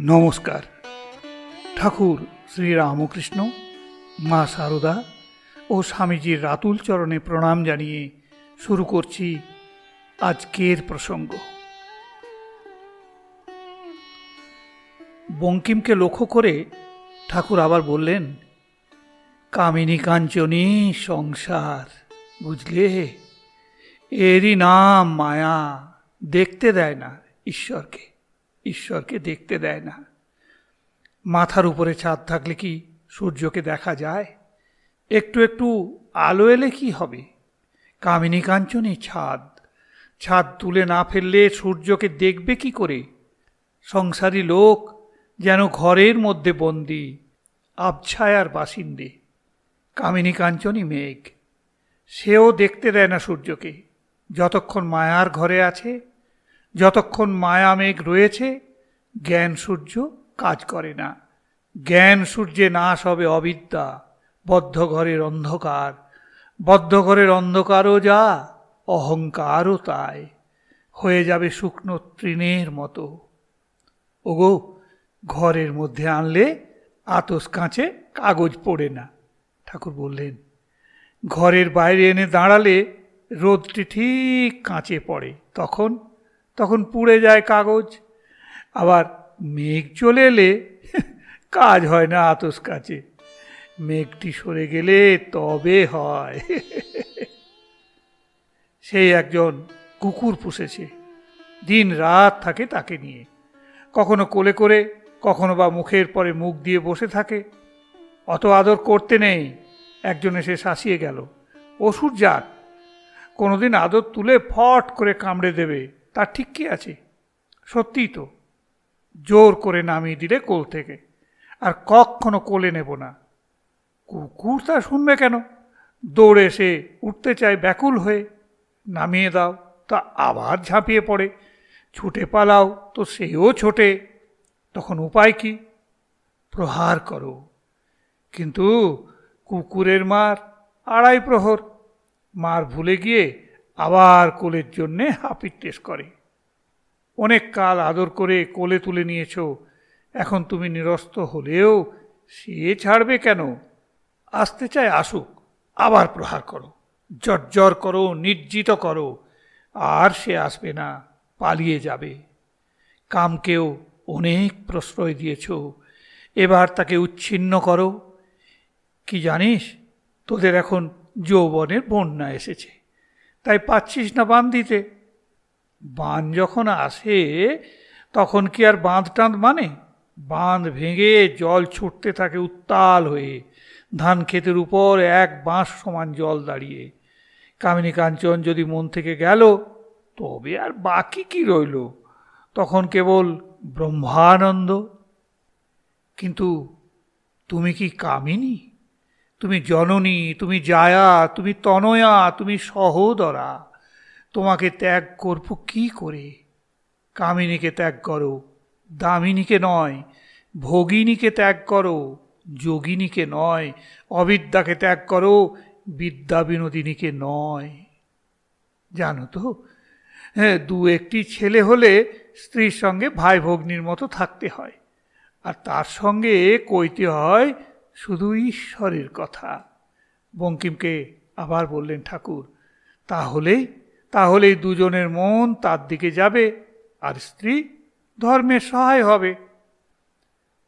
নমস্কার। ঠাকুর শ্রীরামকৃষ্ণ, মা সারদা ও স্বামীজির রাতুল চরণে প্রণাম জানিয়ে শুরু করছি আজকের প্রসঙ্গ। বঙ্কিমকে লক্ষ্য করে ঠাকুর আবার বললেন, কামিনী কাঞ্চনী, সংসার, বুঝলে? এরই নাম মায়া, দেখতে দেয় না ঈশ্বরকে। ঈশ্বরকে দেখতে দেয় না। মাথার উপরে ছাদ থাকলে কি সূর্যকে দেখা যায়? একটু একটু আলো এলে কি হবে? কামিনী কাঞ্চনী, ছাদ। ছাদ তুলে না ফেললে সূর্যকে দেখবে কি করে? সংসারী লোক যেন ঘরের মধ্যে বন্দি, আবছায়ার বাসিন্দে। কামিনী কাঞ্চনী মেঘ। সেও দেখতে দেয় না সূর্যকে। যতক্ষণ মায়ার ঘরে আছে যতক্ষণ মায়া মেঘ রয়েছে, জ্ঞান সূর্য কাজ করে না। জ্ঞান সূর্যে নাশ হবে অবিদ্যা, বদ্ধ ঘরের অন্ধকার। বদ্ধ ঘরের অন্ধকারও যা, অহংকারও তাই। হয়ে যাবে শুকনো তৃণের মতো। ওগো, ঘরের মধ্যে আনলে আতস কাঁচে কাগজ পড়ে না, ঠাকুর বললেন। ঘরের বাইরে এনে দাঁড়ালে রোদটি ঠিক কাঁচে পড়ে, তখন তখন পুড়ে যায় কাগজ। আবার মেঘ চলে এলে কাজ হয় না আতস কাছে মেঘটি সরে গেলে তবে হয়। সেই একজন কুকুর পুষেছে। দিন রাত থাকে তাকে নিয়ে। কখনো কোলে করে, কখনো বা মুখের পরে মুখ দিয়ে বসে থাকে। অত আদর করতে নেই। একজন এসে শাসিয়ে গেল। অসুর যাক কোনোদিন আদর তুলে ফট করে কামড়ে দেবে। তার ঠিক কি আছে? সত্যিই তো। জোর করে নামিয়ে দিলে কোল থেকে। আর কখনো কোলে নেব না। কুকুর তা শুনবে কেন? দৌড়ে এসে উঠতে চায় ব্যাকুল হয়ে। নামিয়ে দাও, তা আবার ঝাঁপিয়ে পড়ে। ছুটে পালাও, তো সেও ছোটে। তখন উপায় কি? প্রহার করো। কিন্তু কুকুরের মার আড়াই প্রহর। মার ভুলে গিয়ে আবার কোলের জন্যে হাপিত্যেস করে। অনেক কাল আদর করে কোলে তুলে নিয়েছ, এখন তুমি নিরস্ত হলেও সে ছাড়বে কেন? আসতে চায় আসুক, আবার প্রহার করো। জর্জর করো, নির্জিত করো, আর সে আসবে না, পালিয়ে যাবে। কামকেও অনেক প্রশ্রয় দিয়েছ, এবার তাকে উচ্ছিন্ন করো। কি জানিস, তোদের এখন যৌবনের বন্যা এসেছে। তাই পাচ্ছিস না বাঁধ দিতে। বাঁধ যখন আসে, তখন কি আর বাঁধ টাঁধ মানে? বাঁধ ভেঙে জল ছুটতে থাকে উত্তাল হয়ে, ধান ক্ষেতের উপর এক বাঁশ সমান জল দাঁড়িয়ে। কামিনী কাঞ্চন যদি মন থেকে গেল, তবে আর বাকি কি রইল? তখন কেবল ব্রহ্মানন্দ। কিন্তু তুমি কি কামিনী? তুমি জননী, তুমি জায়া, তুমি তনয়া, তুমি সহোদরা। তোমাকে ত্যাগ করব কি করে? কামিনীকে ত্যাগ করো, দামিনীকে নয়, ভগিনীকে ত্যাগ করো, যোগিনীকে নয়, অবিদ্যাকে ত্যাগ করো বিদ্যা বিনোদিনীকে নয়। জানো তো হ্যাঁ দু একটি ছেলে হলে স্ত্রীর সঙ্গে ভাই ভগ্নির মতো থাকতে হয়। আর তার সঙ্গে কইতে হয় শুধু ঈশ্বরের কথা। বঙ্কিমকে আবার বললেন, ঠাকুর তাহলেই তাহলেই দুজনের মন তার দিকে যাবে আর স্ত্রী ধর্মের সহায় হবে।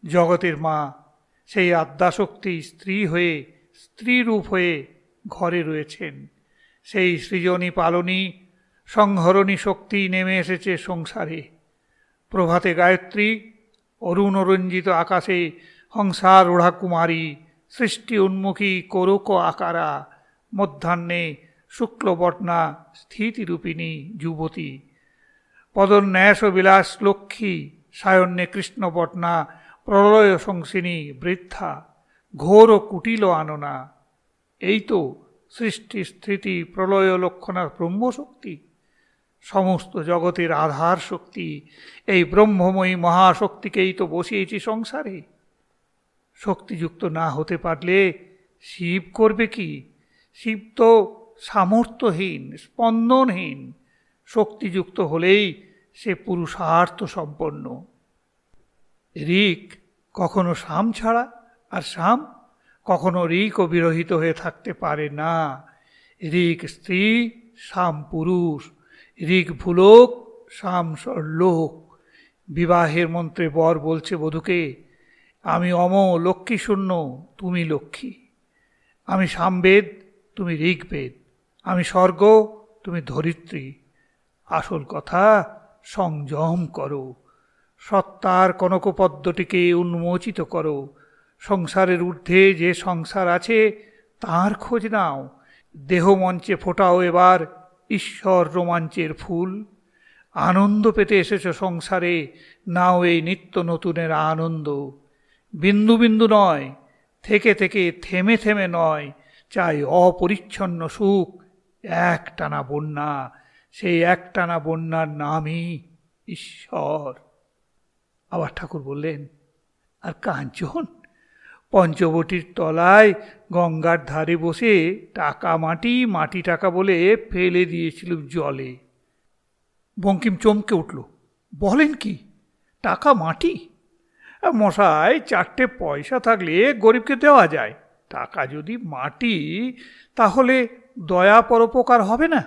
জগতের মা সেই আদ্যাশক্তি স্ত্রী হয়ে স্ত্রীরূপ হয়ে ঘরে রয়েছেন। সেই সৃজনী পালনী, সংহরণী শক্তি নেমে এসেছে সংসারে। প্রভাতে গায়ত্রী অরুণ অরঞ্জিত আকাশে হংসার ওড়া কুমারী সৃষ্টি উন্মুখী করুক আকারা, মধ্যাহ্নে শুক্লবটনা স্থিতিরূপিণী যুবতী। পদন্যাস বিলাস লক্ষ্মী, সায়ন্যে কৃষ্ণবটনা প্রলয় সংসিনী বৃদ্ধা, ঘোর কুটিল আননা। এই তো সৃষ্টি স্থিতি প্রলয় লক্ষণার ব্রহ্মশক্তি। সমস্ত জগতের আধার শক্তি এই ব্রহ্মময়ী মহাশক্তিকেই তো বসিয়েছি সংসারে। শক্তিযুক্ত না হতে পারলে শিব করবে কি? শিব তো সামর্থ্যহীন, স্পন্দনহীন। শক্তিযুক্ত হলেই সে পুরুষার্থ সম্পন্ন। ঋক কখনো শাম ছাড়া আর শাম কখনো ঋকও বিরহিত হয়ে থাকতে পারে না। ঋক স্ত্রী, শাম পুরুষ। ঋক ভুলোক, শাম লোক বিবাহের মন্ত্রে বর বলছে বধূকে আমি অম লক্ষ্মী শূন্য, তুমি লক্ষ্মী। আমি সামবেদ, তুমি ঋগ্বেদ। আমি স্বর্গ, তুমি ধরিত্রী। আসল কথা, সংযম করো। সত্তার কনকপদ্মটিকে উন্মোচিত করো। সংসারের ঊর্ধ্বে যে সংসার আছে, তার খোঁজ নাও। দেহ মঞ্চে ফোটাও এবার ঈশ্বর রোমাঞ্চের ফুল। আনন্দ পেতে এসেছ সংসারে, নাও এই নিত্য নতুনের আনন্দ। বিন্দু বিন্দু নয়, থেকে থেকে থেমে থেমে নয়, চাই অপরিচ্ছন্ন সুখ, একটানা বন্যা, সেই একটানা বন্যার নামই ঈশ্বর। আবার ঠাকুর বললেন, আর কাঞ্চন পঞ্চবটির তলায় গঙ্গার ধারে বসে টাকা মাটি মাটি টাকা বলে ফেলে দিয়েছিল জলে। বঙ্কিম চমকে উঠল, বলেন কি, টাকা মাটি? মশাই, চারটে পয়সা থাকলে গরিবকে দেওয়া যায়। টাকা যদি মাটি, তাহলে দয়া পরোপকার হবে না?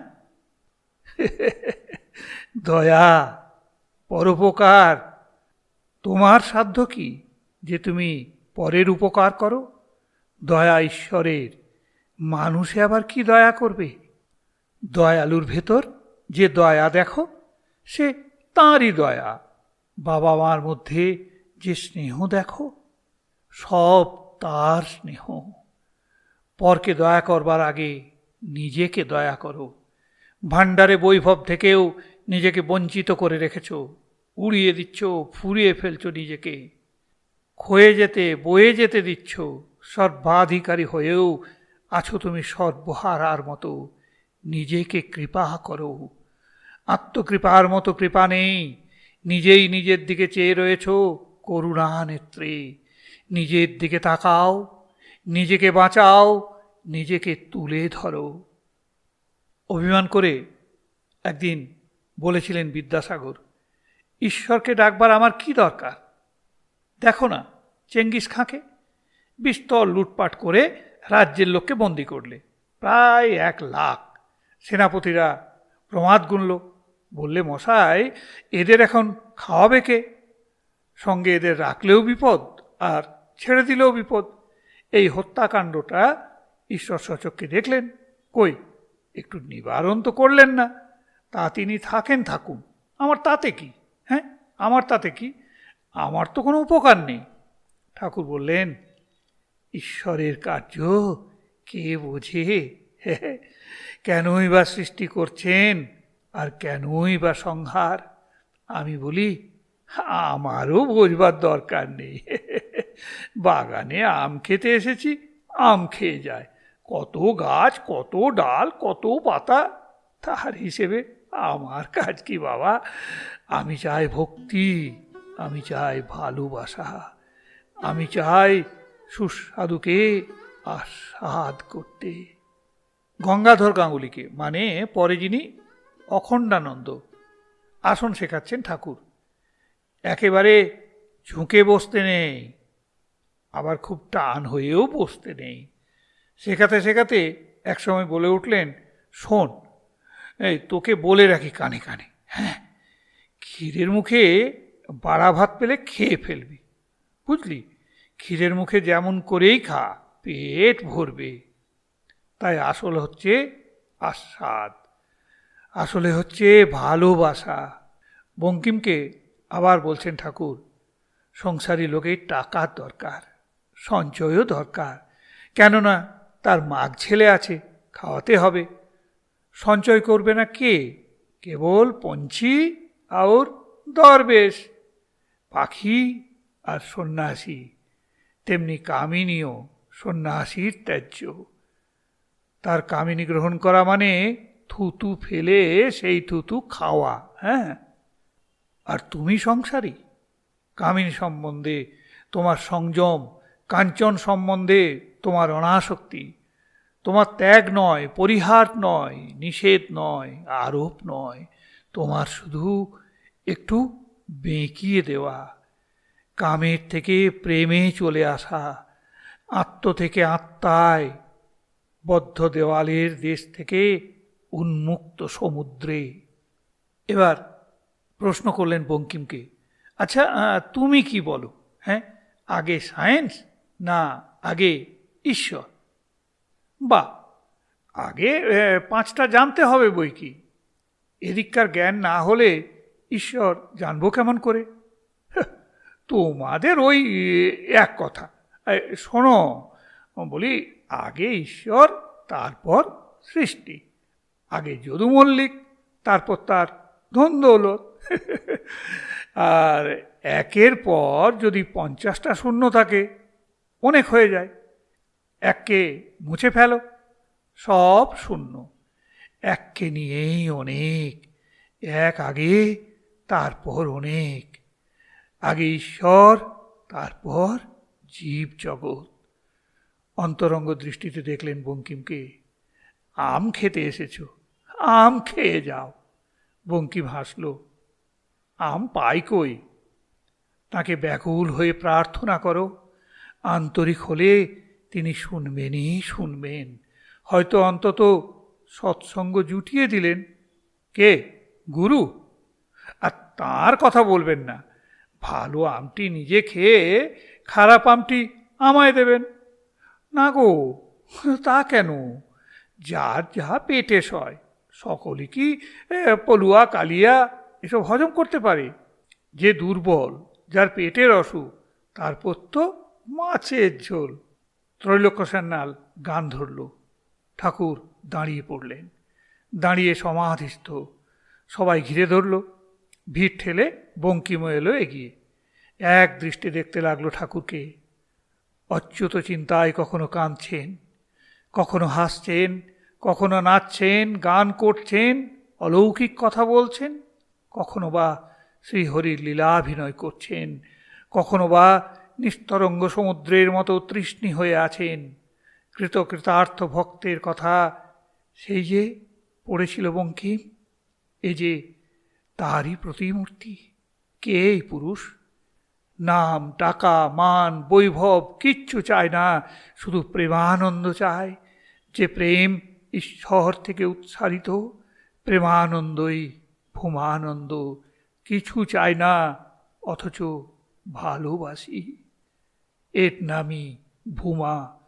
দয়া পরোপকার। তোমার সাধ্য কি যে তুমি পরের উপকার করো? দয়া ঈশ্বরের। মানুষে আবার কি দয়া করবে? দয়ালুর ভেতর যে দয়া দেখো, সে তাঁরই দয়া। বাবা মার মধ্যে যে স্নেহ দেখো, সব তার স্নেহ। পরকে দয়া করবার আগে নিজেকে দয়া করো। ভাণ্ডারে বৈভব থেকেও নিজেকে বঞ্চিত করে রেখেছ। উড়িয়ে দিচ্ছ, ফুরিয়ে ফেলছ নিজেকে। ক্ষয়ে যেতে, বয়ে যেতে দিচ্ছ। সর্বাধিকারী হয়েও আছো তুমি সর্বহারার মতো। নিজেকে কৃপা করো। আত্মকৃপার মতো কৃপা নেই। নিজেই নিজের দিকে চেয়ে রয়েছ। করুণা নেত্রে নিজের দিকে তাকাও, নিজেকে বাঁচাও, নিজেকে তুলে ধরো। অভিমান করে একদিন বলেছিলেন বিদ্যাসাগর, ঈশ্বরকে ডাকবার আমার কি দরকার? দেখো না, চেঙ্গিস খাঁকে? বিস্তর লুটপাট করে রাজ্যের লোককে বন্দি করলে। প্রায় এক লাখ সেনাপতিরা প্রমাদ গুনল। বললে, মশাই, এদের এখন খাওয়াবে কে? সঙ্গে এদের রাখলেও বিপদ আর ছেড়ে দিলেও বিপদ। এই হত্যাকাণ্ডটা ঈশ্বর সচককে দেখলেন। কই, একটু নিবারণ তো করলেন না। তা তিনি থাকেন, থাকুন। আমার তাতে কি? হ্যাঁ আমার তাতে কি? আমার তো কোনো উপকার নেই। ঠাকুর বললেন, ঈশ্বরের কার্য কে বোঝে? কেনই বা সৃষ্টি করছেন আর কেনই বা সংহার? আমি বলি আমারও বোঝবার দরকার নেই। বাগানে আম খেতে এসেছি, আম খেয়ে যায়। কত গাছ, কত ডাল, কত পাতা, তার হিসেবে আমার কাজ কি বাবা? আমি চাই ভক্তি, আমি চাই ভালোবাসা, আমি চাই সুস্বাদুকে আস্বাদ করতে। গঙ্গাধর গাঙ্গুলিকে মানে পরে যিনি অখণ্ডানন্দ। আসন শেখাচ্ছেন ঠাকুর। একেবারে ঝুঁকে বসতে নেই, আবার খুব টান হয়েও বসতে নেই। শেখাতে শেখাতে একসময় বলে উঠলেন, শোন, এই তোকে বলে রাখি কানে কানে হ্যাঁ ক্ষীরের মুখে বাড়া ভাত পেলে খেয়ে ফেলবি, বুঝলি? ক্ষীরের মুখে যেমন করেই খা, পেট ভরবে। তাই আসল হচ্ছে আস্বাদ, আসলে হচ্ছে ভালোবাসা। বঙ্কিমকে আবার বলছেন ঠাকুর, সংসারী লোকের টাকার দরকার, সঞ্চয়ও দরকার। কেননা তার মাঘ ছেলে আছে, খাওয়াতে হবে। সঞ্চয় করবে না কে? কেবল পঞ্চি আর দরবেশ, পাখি আর সন্ন্যাসী। তেমনি কামিনীও সন্ন্যাসীর ত্যায্য। তার কামিনী গ্রহণ করা মানে থুতু ফেলে সেই থুতু খাওয়া হ্যাঁ? আর তুমি সংসারী। কামিনী সম্বন্ধে তোমার সংযম, কাঞ্চন সম্বন্ধে তোমার অনাসক্তি। তোমার ত্যাগ নয়, পরিহার নয়, নিষেধ নয়, আরোপ নয়। তোমার শুধু একটু বেঁকিয়ে দেওয়া। কামের থেকে প্রেমে চলে আসা। আত্ম থেকে আত্মায় বদ্ধ দেওয়ালের দেশ থেকে উন্মুক্ত সমুদ্রে। এবার প্রশ্ন করলেন বঙ্কিমকে আচ্ছা তুমি কি বলো? হ্যাঁ আগে সায়েন্স না আগে ঈশ্বর? বা আগে পাঁচটা জানতে হবে বই কি। এদিককার জ্ঞান না হলে ঈশ্বর জানব কেমন করে? হ্যাঁ, তোমাদের ওই এক কথা। শোনো বলি আগে ঈশ্বর তারপর সৃষ্টি। আগে যদু মল্লিক তারপর তার ধন দৌলত আর একের পর যদি পঞ্চাশটা শূন্য থাকে, অনেক হয়ে যায়। এককে মুছে ফেলো, সব শূন্য। এককে নিয়েই অনেক, এক আগে, তারপর অনেক। আগে ঈশ্বর, তারপর জীব জগৎ অন্তরঙ্গ দৃষ্টিতে দেখলেন বঙ্কিমকে, আম খেতে এসেছ, আম খেয়ে যাও। বঙ্কিম হাসল আম পাই কই? তাকে ব্যাকুল হয়ে প্রার্থনা করো। আন্তরিক হলে তিনি শুনবেনই শুনবেন। হয়তো অন্তত সৎসঙ্গ জুটিয়ে দিলেন। কে? গুরু? আর তার কথা বলবেন না। ভালো আমটি নিজে খেয়ে খারাপ আমটি আমায় দেবেন। না গো, তা কেন? যার যা পেটে সয়, সকলে কি পলুয়া কালিয়া এসব হজম করতে পারে। যে দুর্বল, যার পেটের অসুখ, তার তো মাছের ঝোল। ত্রৈলোক্য সান্যাল গান ধরল। ঠাকুর দাঁড়িয়ে পড়লেন। দাঁড়িয়ে সমাধিস্থ। সবাই ঘিরে ধরল। ভিড় ঠেলে বঙ্কিম এলো এগিয়ে। এক দৃষ্টি দেখতে লাগল ঠাকুরকে। অচ্যুত চিন্তায় কখনো কাঁদছেন, কখনো হাসছেন, কখনো নাচছেন, গান করছেন, অলৌকিক কথা বলছেন। কখনো বা শ্রীহরির লীলাভিনয় করছেন, কখনো বা নিস্তরঙ্গ সমুদ্রের মতো তৃষ্ণি হয়ে আছেন। কৃতকৃতার্থ ভক্তের কথা সেই যে পড়েছিল বঙ্কিম এ যে তারই প্রতিমূর্তি। কে এই পুরুষ? নাম, টাকা, মান, বৈভব কিচ্ছু চায় না, শুধু প্রেমানন্দ চায়। যে প্রেম ঈশ্বর থেকে উৎসারিত, প্রেমানন্দই ভূমানন্দ কিছু চায় না, অথচ ভালোবাসি। এর নামই ভূমা।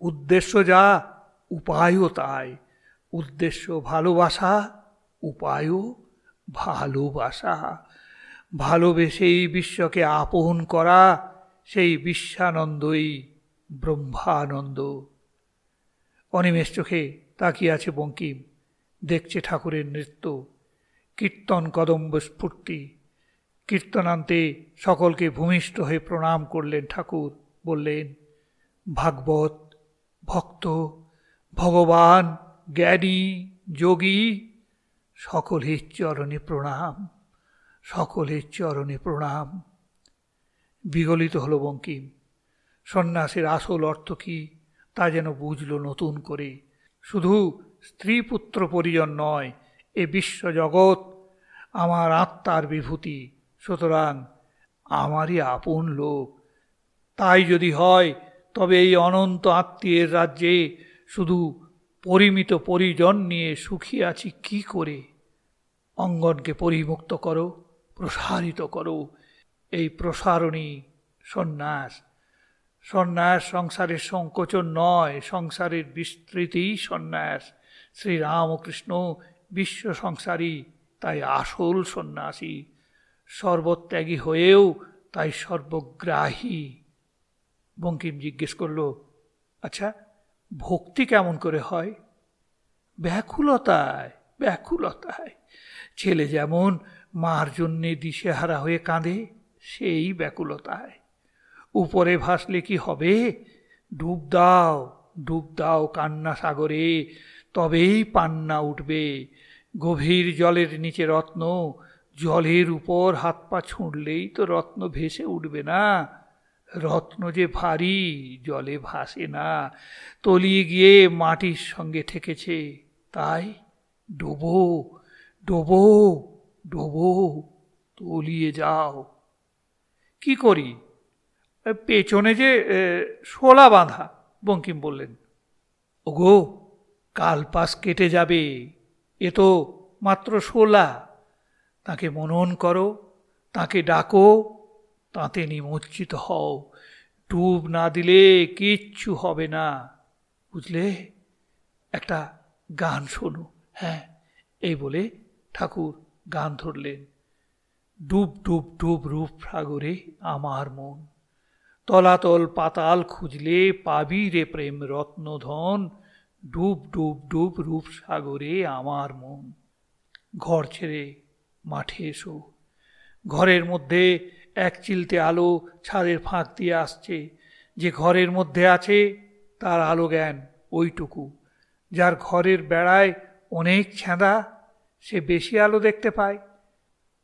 উদ্দেশ্য যা, উপায়ও তাই। উদ্দেশ্য ভালোবাসা, উপায়ও ভালোবাসা। ভালোবেসেই বিশ্বকে আপন করা, সেই বিশ্বানন্দই ব্রহ্মানন্দ। অনিমেষ চোখে তাকিয়ে আছে বঙ্কিম। দেখছে ঠাকুরের নৃত্য। কীর্তন কদম্ব স্ফূর্তি। কীর্তনান্তে সকলকে ভূমিষ্ঠ হয়ে প্রণাম করলেন ঠাকুর, বললেন, ভাগবত, ভক্ত, ভগবান, জ্ঞানী, যোগী, সকলের চরণে প্রণাম, সকলের চরণে প্রণাম। বিগলিত হল বঙ্কিম। সন্ন্যাসের আসল অর্থ কি তা যেন বুঝল নতুন করে। শুধু স্ত্রী পুত্র পরিজন নয় এ বিশ্বজগৎ আমার আত্মার বিভূতি। সুতরাং আমারই আপন লোক। তাই যদি হয়, তবে এই অনন্ত আত্মীয়ের রাজ্যে শুধু পরিমিত পরিজন নিয়ে সুখী আছি কি করে? অঙ্গনকে পরিমুক্ত করো, প্রসারিত করো। এই প্রসারণী সন্ন্যাস। সন্ন্যাস সংসারের সংকোচন নয়, সংসারের বিস্তৃতিই সন্ন্যাস। শ্রীরামকৃষ্ণ বিশ্ব সংসারী, তাই আসল সন্ন্যাসী। সর্বত্যাগী হয়েও তাই সর্বগ্রাহী। বঙ্কিম জিজ্ঞেস করল আচ্ছা ভক্তি কেমন করে হয়? ব্যাকুলতায় ব্যাকুলতায়। ছেলে যেমন মার জন্যে দিশেহারা হয়ে কাঁদে, সেই ব্যাকুলতায়। উপরে ভাসলে কি হবে? ডুব দাও ডুব দাও কান্না সাগরে, তবেই পান্না উঠবে। গভীর জলের নিচে রত্ন, জলের উপর হাত পা ছুঁড়লেই তো রত্ন ভেসে উঠবে না। রত্ন যে ভারী, জলে ভাসে না। তলিয়ে গিয়ে মাটির সঙ্গে ঠেকেছে। তাই ডোবো ডোবো ডোবো, তলিয়ে যাও। কি করি? পেছনে যে শোলা বাঁধা, বঙ্কিম বললেন। ওগো কাল পাস কেটে যাবে। এ তো মাত্র শোলা। তাকে মনন করো, তাকে ডাকো, তাতে নিমজ্জিত হও। ডুব না দিলে কিচ্ছু হবে না। বুঝলে? একটা গান শোনো। হ্যাঁ এই বলে ঠাকুর গান ধরলেন। ডুব ডুব ডুব রূপ সাগরে আমার মন। তলাতল পাতাল খুঁজলে পাবি রে প্রেম রত্নধন। ডুব ডুব ডুব রূপ সাগরে আমার মন। ঘর ছেড়ে মাঠে এসো। ঘরের মধ্যে এক চিলতে আলো ছাদের ফাঁক দিয়ে আসছে। যে ঘরের মধ্যে আছে, তার আলো জ্ঞান ওইটুকু। যার ঘরের বেড়ায় অনেক ছ্যাঁদা সে বেশি আলো দেখতে পায়।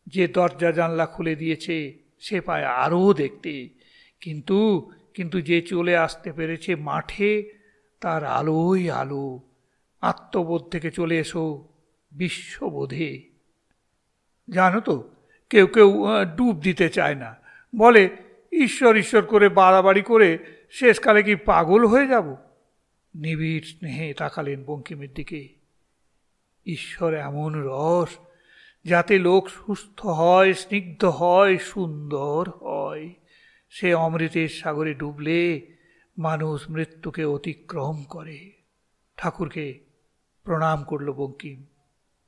যে দরজা জানলা খুলে দিয়েছে, সে পায় আরও দেখতে। কিন্তু কিন্তু যে চলে আসতে পেরেছে মাঠে তার আলোই আলো, আত্মবোধ থেকে চলে এসো বিশ্ববোধে। জানো তো, কেউ কেউ ডুব দিতে চায় না। বলে, ঈশ্বর ঈশ্বর করে বাড়াবাড়ি করে শেষকালে কি পাগল হয়ে যাব? নিবিড় স্নেহে তাকালেন বঙ্কিমের দিকে। ঈশ্বর এমন রস যাতে লোক সুস্থ হয়, স্নিগ্ধ হয়, সুন্দর হয়। সে অমৃতের সাগরে ডুবলে মানুষ মৃত্যুকে অতিক্রম করে। ঠাকুরকে প্রণাম করল বঙ্কিম।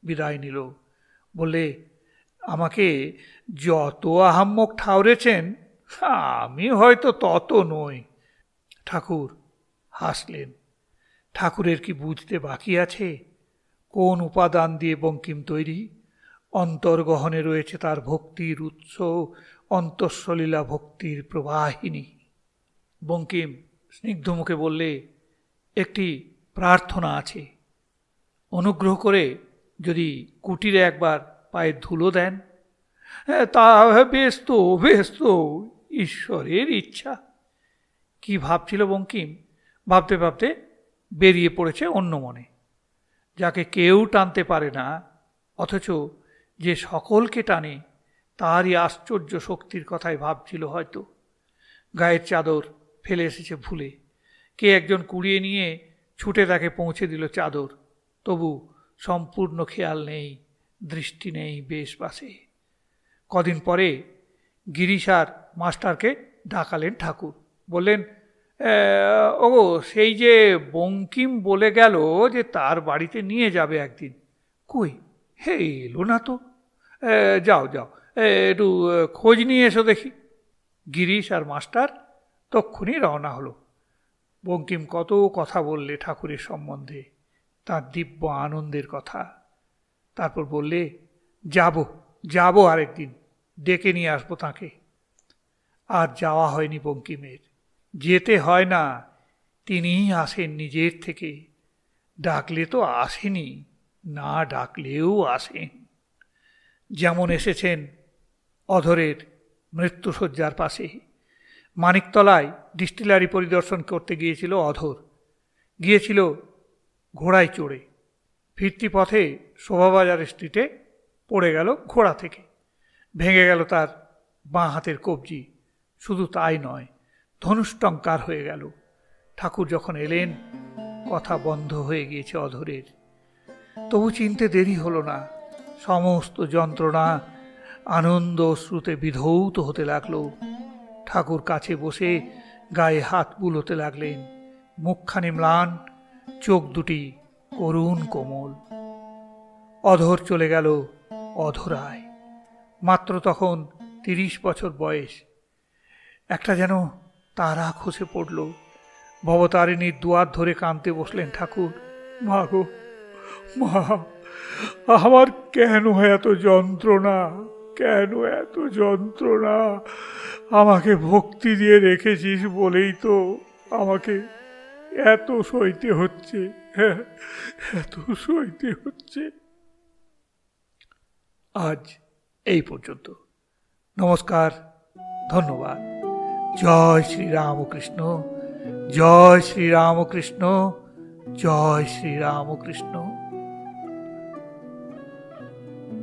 বিদায় নিল। বলে আমাকে যত আহাম্মক ঠাউরেছেন আমি হয়তো তত নই। ঠাকুর হাসলেন। ঠাকুরের কি বুঝতে বাকি আছে? কোন উপাদান দিয়ে বঙ্কিম তৈরি? অন্তর্গহনে রয়েছে তার ভক্তির উৎস, অন্তঃসলীলা ভক্তির প্রবাহিনী। বঙ্কিম স্নিগ্ধ মুখে বললে, একটি প্রার্থনা আছে। অনুগ্রহ করে যদি কুটিরে একবার পায়ে ধুলো দেন। হ্যাঁ তা বেশ তো বেশ তো ঈশ্বরের ইচ্ছা। কি ভাবছিল বঙ্কিম? ভাবতে ভাবতে বেরিয়ে পড়েছে অন্য মনে। যাকে কেউ টানতে পারে না, অথচ যে সকলকে টানে, তারই আশ্চর্য শক্তির কথাই ভাবছিল হয়তো। গায়ের চাদর ফেলে এসেছে ভুলে। কে একজন কুড়িয়ে নিয়ে ছুটে তাকে পৌঁছে দিল চাদর। তবু সম্পূর্ণ খেয়াল নেই, দৃষ্টি নেই বেশ বাসে কদিন পরে গিরিশার মাস্টারকে ডাকালেন ঠাকুর। বললেন ও সেই যে বঙ্কিম বলে গেল যে তার বাড়িতে নিয়ে যাবে একদিন। কই? হে, এলো না তো। যাও যাও। একটু খোঁজ নিয়ে এসো দেখি। গিরিশ আর মাস্টার তক্ষুনি রওনা হলো। বঙ্কিম কত কথা বললে ঠাকুরের সম্বন্ধে, তার দিব্য আনন্দের কথা। তারপর বললে, যাব যাব আরেকদিন, ডেকে নিয়ে আসব তাকে। আর যাওয়া হয়নি বঙ্কিমের। যেতে হয় না তিনিই আসেন নিজের থেকে। ডাকলে তো আসেনি, না ডাকলেও আসেন। যেমন এসেছেন অধরের মৃত্যুসজ্জার পাশে। মানিকতলায় ডিস্টিলারি পরিদর্শন করতে গিয়েছিল অধর। গিয়েছিল ঘোড়ায় চড়ে ফিরতি পথে শোভাবাজার স্ট্রিটে পড়ে গেল ঘোড়া থেকে। ভেঙে গেল তার বাঁ হাতের কবজি। শুধু তাই নয়, ধনুষ্টঙ্কার হয়ে গেল। ঠাকুর যখন এলেন, কথা বন্ধ হয়ে গিয়েছে অধরের। তবু চিনতে দেরি হলো না। সমস্ত যন্ত্রণা, আনন্দ শ্রুতে বিধৌত হতে লাগল। ঠাকুর কাছে বসে গায়ে হাত বুলোতে লাগলেন। মুখখানি ম্লান, চোখ দুটি করুণ কোমল। অধর চলে গেল অধরায়। মাত্র তখন তিরিশ বছর বয়স। একটা যেন তারা খসে পড়ল। ভবতারিণীর দুয়ার ধরে কাঁদতে বসলেন ঠাকুর। মা গো, মা, আমার কেন এত যন্ত্রণা? কেন এত যন্ত্রণা? আমাকে ভক্তি দিয়ে রেখেছিস বলেই তো আমাকে এত সইতে হচ্ছে। এত সইতে হচ্ছে। আজ এই পর্যন্ত। নমস্কার, ধন্যবাদ। জয় শ্রী রামকৃষ্ণ, জয় শ্রী রামকৃষ্ণ, জয় শ্রী রামকৃষ্ণ।